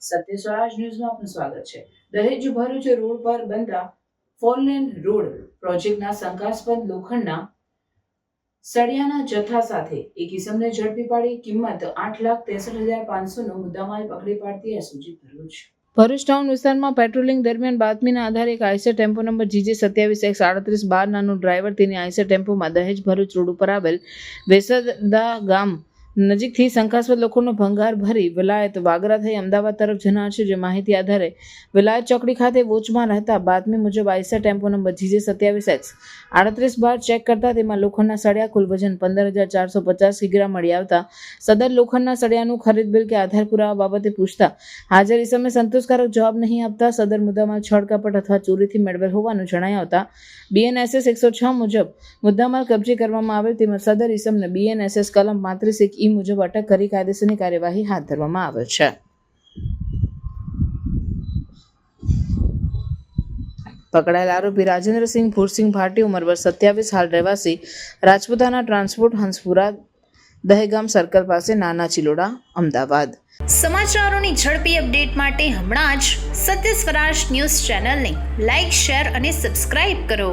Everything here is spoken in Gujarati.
સત્ય સ્વરાજ ન્યૂઝમાં આપનું સ્વાગત છે. દહેજ ભરૂચ રોડ પર બનતા ફોરલેન રોડ પ્રોજેક્ટના શંકાસ્પદ લોખંડના સળિયાના જથ્થા સાથે એક ઇસમને ઝડપી પાડી કિંમત આઠ લાખ ત્રેસઠ હજાર પાંચસોનો મુદ્દામાલ પકડી પાડતી એસઓજી ભરૂચ. ભરૂચ ટાઉન વિસ્તારમાં પેટ્રોલિંગ દરમિયાન બાતમીના આધારે એક આઈસર ટેમ્પો નંબર જીજે સત્યાવીસ એક સાડત્રીસ બાર નાનો ડ્રાઈવર તેની આઈસર ટેમ્પોમાં દહેજ ભરૂચ રોડ ઉપર આવેલ વેસદા ગામ નજીકથી શંકાસ્પદ લોકોનો ભંગાર ભરી વિલાયત વાગરા થઈ અમદાવાદ તરફ જનાર છે, જે માહિતી આધારે વિલાયત ચોકડી ખાતે વોચમાં રહેતા બાતમી મુજબ આઈસા ટેમ્પો નંબર જીજે સત્યાવીસ એક્સ આડત્રીસ બાર ચેક કરતા તેમાં લોખંડના સળિયા કુલ વજન પંદર હજાર ચારસો પચાસ કિગ્રા મળી આવતા. સદર લોખંડના સળિયાનું ખરીદ બિલ કે આધાર પુરાવા બાબતે પૂછતા. હાજર ઇસમે સંતોષકારક જવાબ નહીં આપતા સદર મુદ્દામાલ છળકપટ અથવા ચોરીથી મેળવેલ હોવાનું જણાઈ આવતા બીએનએસએસ એકસો છ મુજબ મુદ્દામાલ કબજે કરવામાં આવેલ તેમજ સદર ઇસમને બીએનએસએસ કલમ પાંત્રીસ એક ઈ મુજબ અટક કરી કાયદેસરની કાર્યવાહી હાથ ધરવામાં આવે છે. પકડાયેલ આરોપી રાજેન્દ્રસિંહ ભૂરસિંહ ભાટી ઉંમર સત્યાવીસ, હાલ રહેવાસી રાજપૂતાના ટ્રાન્સપોર્ટ હંસપુરા, દહેગામ સર્કલ પાસે, નાના ચિલોડા, અમદાવાદ. સમાચારોની ઝડપી અપડેટ માટે હમણાં જ સત્ય સ્વરાજ ન્યૂઝ ચેનલને લાઇક શેર અને સબસ્ક્રાઇબ કરો.